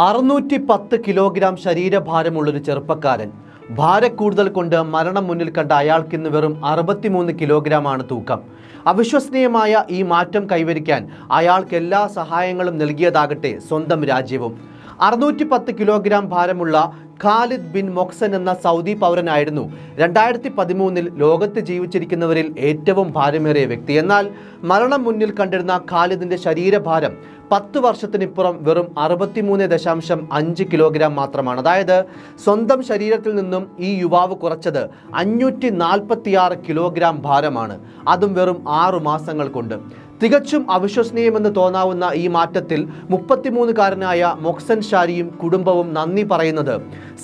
അറുന്നൂറ്റി പത്ത് കിലോഗ്രാം ശരീരഭാരമുള്ളൊരു ചെറുപ്പക്കാരൻ. ഭാരക്കൂടുതൽ കൊണ്ട് മരണം മുന്നിൽ കണ്ട അയാൾക്കിന്ന് വെറും അറുപത്തിമൂന്ന് കിലോഗ്രാമാണ് തൂക്കം. അവിശ്വസനീയമായ ഈ മാറ്റം കൈവരിക്കാൻ അയാൾക്ക് എല്ലാ സഹായങ്ങളും നൽകിയതാകട്ടെ സ്വന്തം രാജ്യവും. അറുന്നൂറ്റി പത്ത് കിലോഗ്രാം ഭാരമുള്ള ഖാലിദ് ബിൻ മൊക്സൻ എന്ന സൗദി പൗരനായിരുന്നു. രണ്ടായിരത്തി പതിമൂന്നിൽ ലോകത്ത് ജീവിച്ചിരിക്കുന്നവരിൽ ഏറ്റവും ഭാരമേറിയ വ്യക്തി. എന്നാൽ മരണം മുന്നിൽ കണ്ടിരുന്ന ഖാലിദിന്റെ ശരീരഭാരം പത്ത് വർഷത്തിനിപ്പുറം വെറും അറുപത്തിമൂന്ന് ദശാംശം അഞ്ച് കിലോഗ്രാം മാത്രമാണ്. അതായത് സ്വന്തം ശരീരത്തിൽ നിന്നും ഈ യുവാവ് കുറച്ചത് അഞ്ഞൂറ്റി നാൽപ്പത്തിയാറ് കിലോഗ്രാം ഭാരമാണ്. അതും വെറും ആറു മാസങ്ങൾ കൊണ്ട്. തികച്ചും അവിശ്വസനീയമെന്ന് തോന്നാവുന്ന ഈ മാറ്റത്തിൽ മുപ്പത്തിമൂന്നുകാരനായ മൊക്സൻ ഷാരിയും കുടുംബവും നന്ദി പറയുന്നത്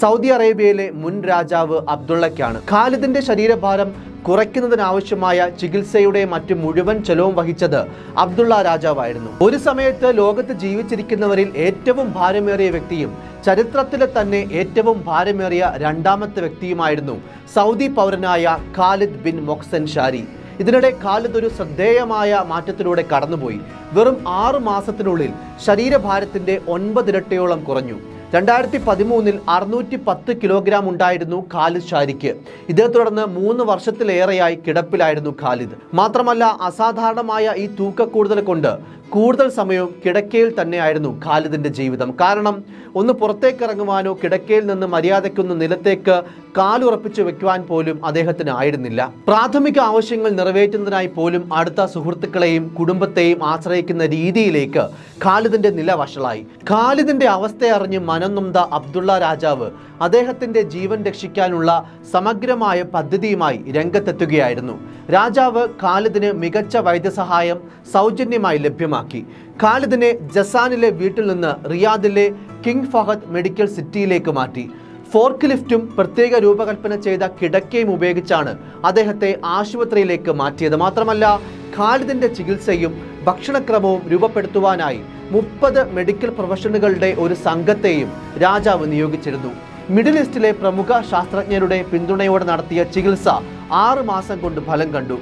സൗദി അറേബ്യയിലെ മുൻ രാജാവ് അബ്ദുള്ളയ്ക്കാണ്. ഖാലിദിന്റെ ശരീരഭാരം കുറയ്ക്കുന്നതിനാവശ്യമായ ചികിത്സയുടെ മറ്റു മുഴുവൻ ചെലവും വഹിച്ചത് അബ്ദുള്ള രാജാവായിരുന്നു. ഒരു സമയത്ത് ലോകത്ത് ജീവിച്ചിരിക്കുന്നവരിൽ ഏറ്റവും ഭാരമേറിയ വ്യക്തിയും ചരിത്രത്തിലെ തന്നെ ഏറ്റവും ഭാരമേറിയ രണ്ടാമത്തെ വ്യക്തിയുമായിരുന്നു സൗദി പൗരനായ ഖാലിദ് ബിൻ മൊക്സൻ ഷാരി. ഇതിനിടെ ഖാലിദ് ഒരു ശ്രദ്ധേയമായ മാറ്റത്തിലൂടെ കടന്നുപോയി. വെറും ആറു മാസത്തിനുള്ളിൽ ശരീരഭാരത്തിന്റെ ഒൻപതിരട്ടയോളം കുറഞ്ഞു. രണ്ടായിരത്തി പതിമൂന്നിൽ അറുന്നൂറ്റി പത്ത് കിലോഗ്രാം ഉണ്ടായിരുന്നു ഖാലിദ് ഷാരിക്ക്. ഇതേ തുടർന്ന് മൂന്ന് വർഷത്തിലേറെയായി കിടപ്പിലായിരുന്നു ഖാലിദ്. മാത്രമല്ല അസാധാരണമായ ഈ തൂക്കക്കൂടുതൽ കൊണ്ട് കൂടുതൽ സമയവും കിടക്കയിൽ തന്നെയായിരുന്നു ഖാലിദിന്റെ ജീവിതം. കാരണം ഒന്ന് പുറത്തേക്ക് ഇറങ്ങുവാനോ കിടക്കയിൽ നിന്ന് മര്യാദയ്ക്കൊന്ന് നിലത്തേക്ക് കാലുറപ്പിച്ചു വെക്കുവാൻ പോലും അദ്ദേഹത്തിന് ആയിരുന്നില്ല. പ്രാഥമിക ആവശ്യങ്ങൾ നിറവേറ്റുന്നതിനായി പോലും അടുത്ത സുഹൃത്തുക്കളെയും കുടുംബത്തെയും ആശ്രയിക്കുന്ന രീതിയിലേക്ക് ഖാലിദിന്റെ നില വഷളായി. ഖാലിദിന്റെ അവസ്ഥയറിഞ്ഞ് മനംനൊന്ത അബ്ദുള്ള രാജാവ് അദ്ദേഹത്തിന്റെ ജീവൻ രക്ഷിക്കാനുള്ള സമഗ്രമായ പദ്ധതിയുമായി രംഗത്തെത്തുകയായിരുന്നു. രാജാവ് ഖാലിദിന് മികച്ച വൈദ്യസഹായം സൗജന്യമായി ലഭ്യമാക്കി. ഖാലിദിനെ ജസാനിലെ വീട്ടിൽ നിന്ന് റിയാദിലെ കിങ് ഫഹദ് മെഡിക്കൽ സിറ്റിയിലേക്ക് മാറ്റി. ഫോർക്ക് ലിഫ്റ്റും പ്രത്യേക രൂപകൽപ്പന ചെയ്ത കിടക്കയും ഉപയോഗിച്ചാണ് അദ്ദേഹത്തെ ആശുപത്രിയിലേക്ക് മാറ്റിയത്. മാത്രമല്ല ഖാലിദിന്റെ ചികിത്സയും ഭക്ഷണക്രമവും രൂപപ്പെടുത്തുവാനായി മുപ്പത് മെഡിക്കൽ പ്രൊഫഷണലുകളുടെ ഒരു സംഘത്തെയും രാജാവ് നിയോഗിച്ചിരുന്നു. മിഡിൽ ഈസ്റ്റിലെ പ്രമുഖ ശാസ്ത്രജ്ഞരുടെ പിന്തുണയോടെ നടത്തിയ ചികിത്സ ആറ് മാസം കൊണ്ട് ഫലം കണ്ടു.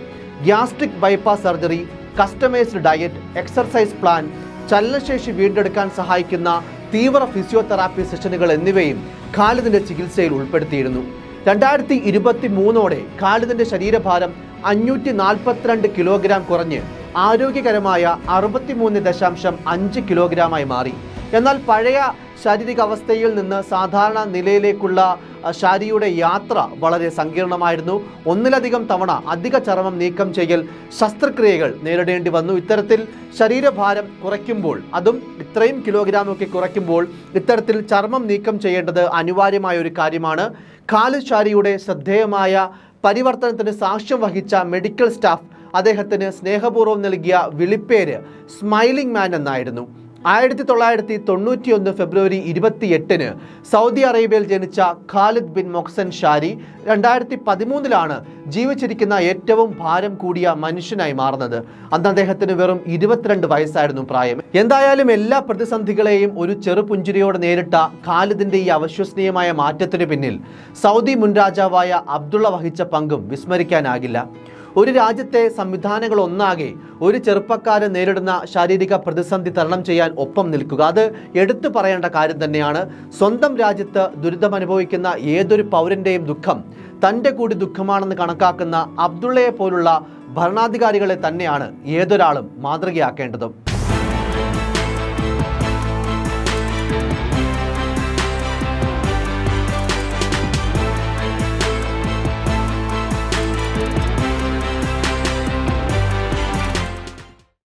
Gastric bypass surgery customised diet exercise plan ചലനശേഷി വീണ്ടെടുക്കാൻ സഹായിക്കുന്ന തീവ്ര ഫിസിയോതെറാപ്പി സെഷനുകൾ എന്നിവയും ഖാലിദിന്റെ ചികിത്സയിൽ ഉൾപ്പെടുത്തിയിരുന്നു. രണ്ടായിരത്തി ഇരുപത്തി മൂന്നോടെ ഖാലിദിന്റെ ശരീരഭാരം അഞ്ഞൂറ്റി നാൽപ്പത്തിരണ്ട് കിലോഗ്രാം കുറഞ്ഞ് ആരോഗ്യകരമായ അറുപത്തിമൂന്ന് ദശാംശം അഞ്ച് കിലോഗ്രാമായി മാറി. എന്നാൽ പഴയ ശാരീരിക അവസ്ഥയിൽ നിന്ന് സാധാരണ നിലയിലേക്കുള്ള ഷാരിയുടെ യാത്ര വളരെ സങ്കീർണമായിരുന്നു. ഒന്നിലധികം തവണ അധിക ചർമ്മം നീക്കം ചെയ്യൽ ശസ്ത്രക്രിയകൾ നേരിടേണ്ടി വന്നു. ഇത്തരത്തിൽ ശരീരഭാരം കുറയ്ക്കുമ്പോൾ അതും ഇത്രയും കിലോഗ്രാമൊക്കെ കുറയ്ക്കുമ്പോൾ ഇത്തരത്തിൽ ചർമ്മം നീക്കം ചെയ്യേണ്ടത് അനിവാര്യമായ ഒരു കാര്യമാണ്. കാലുശാരിയുടെ ശ്രദ്ധേയമായ പരിവർത്തനത്തിന് സാക്ഷ്യം വഹിച്ച മെഡിക്കൽ സ്റ്റാഫ് അദ്ദേഹത്തിന് സ്നേഹപൂർവം നൽകിയ വിളിപ്പേര് സ്മൈലിംഗ് മാൻ എന്നായിരുന്നു. ആയിരത്തി തൊള്ളായിരത്തി തൊണ്ണൂറ്റിയൊന്ന് ഫെബ്രുവരി ഇരുപത്തി എട്ടിന് സൗദി അറേബ്യയിൽ ജനിച്ച ഖാലിദ് ബിൻ മൊക്സൻ ഷാരി രണ്ടായിരത്തി പതിമൂന്നിലാണ് ജീവിച്ചിരിക്കുന്ന ഏറ്റവും ഭാരം കൂടിയ മനുഷ്യനായി മാറുന്നത്. അന്ന് അദ്ദേഹത്തിന് വെറും ഇരുപത്തിരണ്ട് വയസ്സായിരുന്നു പ്രായം. എന്തായാലും എല്ലാ പ്രതിസന്ധികളെയും ഒരു ചെറുപുഞ്ചിരിയോട് നേരിട്ട ഖാലിദിന്റെ ഈ അവിശ്വസനീയമായ മാറ്റത്തിന് പിന്നിൽ സൗദി മുൻ രാജാവായ അബ്ദുള്ള വഹിച്ച പങ്കും വിസ്മരിക്കാനാകില്ല. ഒരു രാജ്യത്തെ സംവിധാനങ്ങൾ ഒന്നാകെ ഒരു ചെറുപ്പക്കാരൻ നേരിടുന്ന ശാരീരിക പ്രതിസന്ധി തരണം ചെയ്യാൻ ഒപ്പം നിൽക്കുക. അത് എടുത്തു പറയേണ്ട കാര്യം തന്നെയാണ്. സ്വന്തം രാജ്യത്ത് ദുരിതമനുഭവിക്കുന്ന ഏതൊരു പൗരന്റെയും ദുഃഖം തന്റെ കൂടി ദുഃഖമാണെന്ന് കണക്കാക്കുന്ന അബ്ദുള്ളയെ പോലുള്ള ഭരണാധികാരികളെ തന്നെയാണ് ഏതൊരാളും മാതൃകയാക്കേണ്ടതും.